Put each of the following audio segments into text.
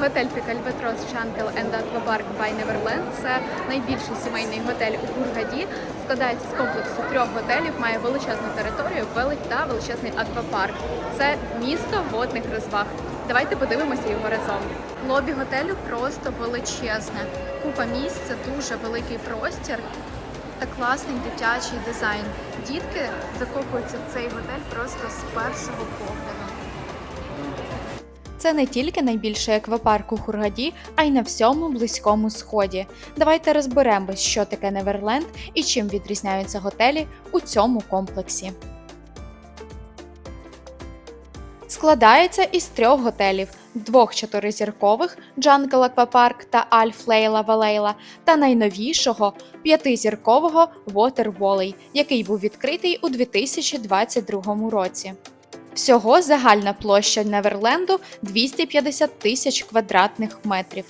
Готель Пікальбетрос Чанкел енд Аквапарк Бай Неверленд це найбільший сімейний готель у Гургаді. Складається з комплексу трьох готелів, має величезну територію, велик та величезний аквапарк. Це місто водних розваг. Давайте подивимося його разом. Лобі готелю просто величезне. Купа місць, дуже великий простір та класний дитячий дизайн. Дітки закопуються в цей готель просто з першого погляду. Це не тільки найбільший аквапарк у Хургаді, а й на всьому близькому сході. Давайте розберемось, що таке Неверленд і чим відрізняються готелі у цьому комплексі. Складається із трьох готелів: двох чотиризіркових Джангл Аквапарк та Альф Лейла Валейла, та найновішого п'ятизіркового Water Valley, який був відкритий у 2022 році. Всього загальна площа Неверленду 250 тисяч квадратних метрів.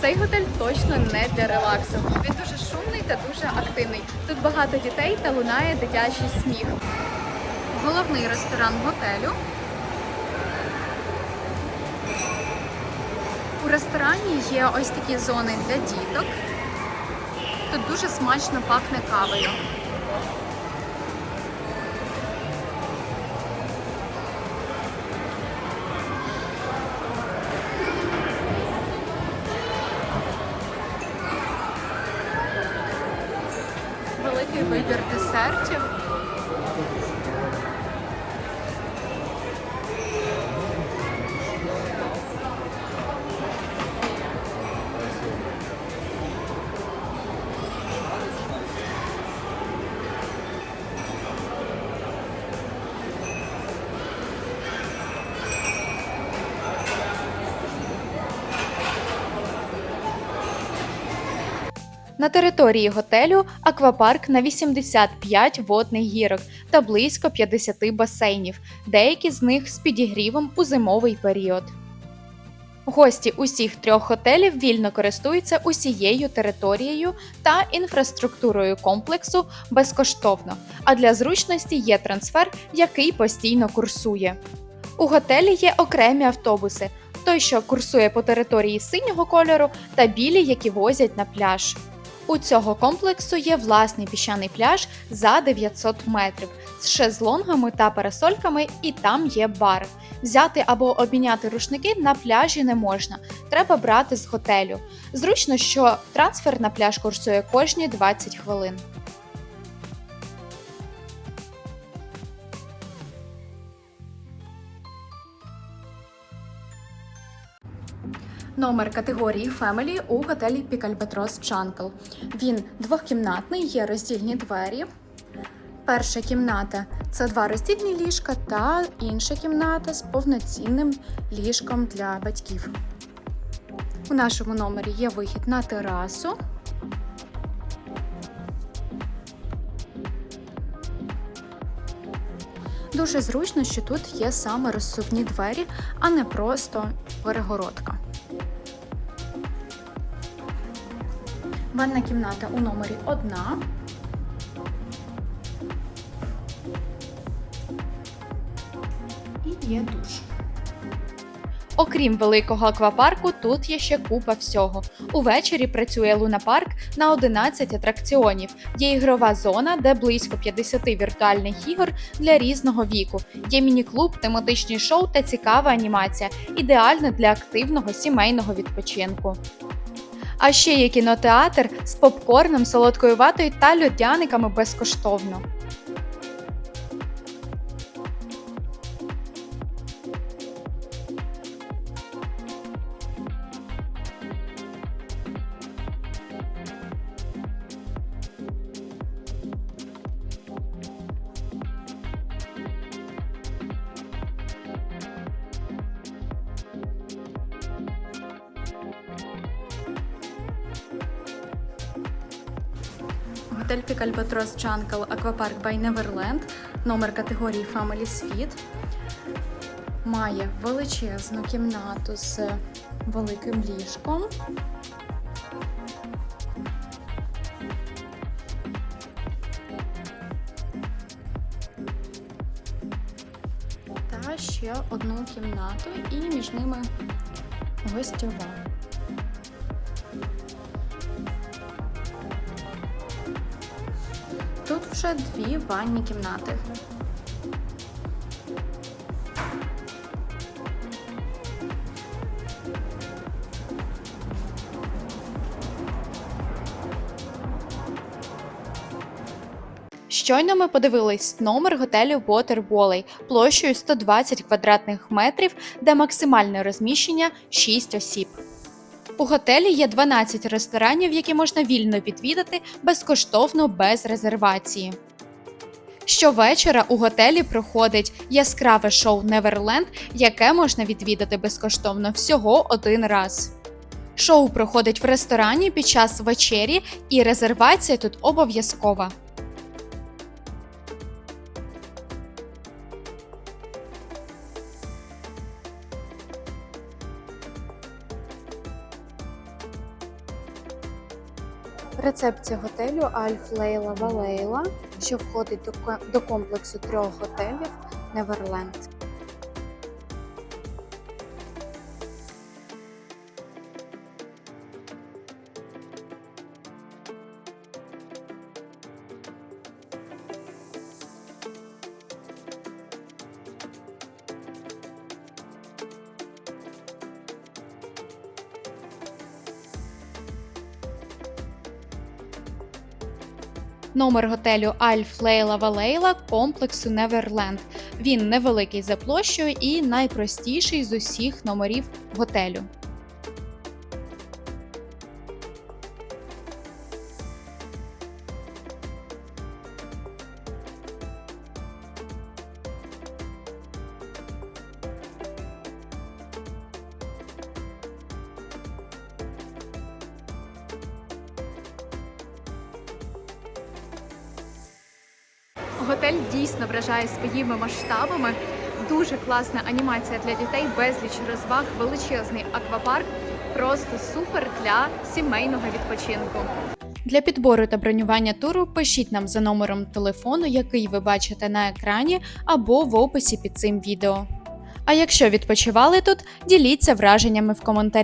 Цей готель точно не для релаксу. Він дуже шумний та дуже активний. Тут багато дітей та лунає дитячий сміх. Головний ресторан готелю. У ресторані є ось такі зони для діток. Тут дуже смачно пахне кавою. Вибір десертів. На території готелю аквапарк на 85 водних гірок та близько 50 басейнів, деякі з них з підігрівом у зимовий період. Гості усіх трьох готелів вільно користуються усією територією та інфраструктурою комплексу безкоштовно, а для зручності є трансфер, який постійно курсує. У готелі є окремі автобуси, той, що курсує по території синього кольору, та білі, які возять на пляж. У цього комплексу є власний піщаний пляж за 900 метрів з шезлонгами та парасольками, і там є бар. Взяти або обміняти рушники на пляжі не можна, треба брати з готелю. Зручно, що трансфер на пляж курсує кожні 20 хвилин. Номер категорії Family у готелі Пікальбетрос Чанкл. Він двохкімнатний, є роздільні двері. Перша кімната це два роздільні ліжка та інша кімната з повноцінним ліжком для батьків. У нашому номері є вихід на терасу. Дуже зручно, що тут є саме розсувні двері, а не просто перегородка. Ванна кімната у номері одна. І є душ. Окрім великого аквапарку, тут є ще купа всього. Увечері працює лунапарк на 11 атракціонів. Є ігрова зона, де близько 50 віртуальних ігор для різного віку. Є міні-клуб, тематичні шоу та цікава анімація, ідеальна для активного сімейного відпочинку. А ще є кінотеатр з попкорном, солодкою ватою та льодяниками безкоштовно. Готель Пікальбатрос Джанкл Аквапарк Бай Неверленд, номер категорії Family Suite. Має величезну кімнату з великим ліжком. Та ще одну кімнату і між ними гостьова. Вже дві ванні кімнати. Щойно ми подивились номер готелю Water Valley площею 120 квадратних метрів, де максимальне розміщення 6 осіб. У готелі є 12 ресторанів, які можна вільно відвідати безкоштовно без резервації. Щовечора у готелі проходить яскраве шоу Неверленд, яке можна відвідати безкоштовно всього один раз. Шоу проходить в ресторані під час вечері, і резервація тут обов'язкова. Рецепція готелю Альф Лейла Валейла, що входить до комплексу трьох готелів Неверленд. Номер готелю Альф Лейла Валейла комплексу Неверленд. Він невеликий за площею і найпростіший з усіх номерів готелю. Готель дійсно вражає своїми масштабами. Дуже класна анімація для дітей, безліч розваг, величезний аквапарк. Просто супер для сімейного відпочинку. Для підбору та бронювання туру пишіть нам за номером телефону, який ви бачите на екрані, або в описі під цим відео. А якщо відпочивали тут, діліться враженнями в коментарях.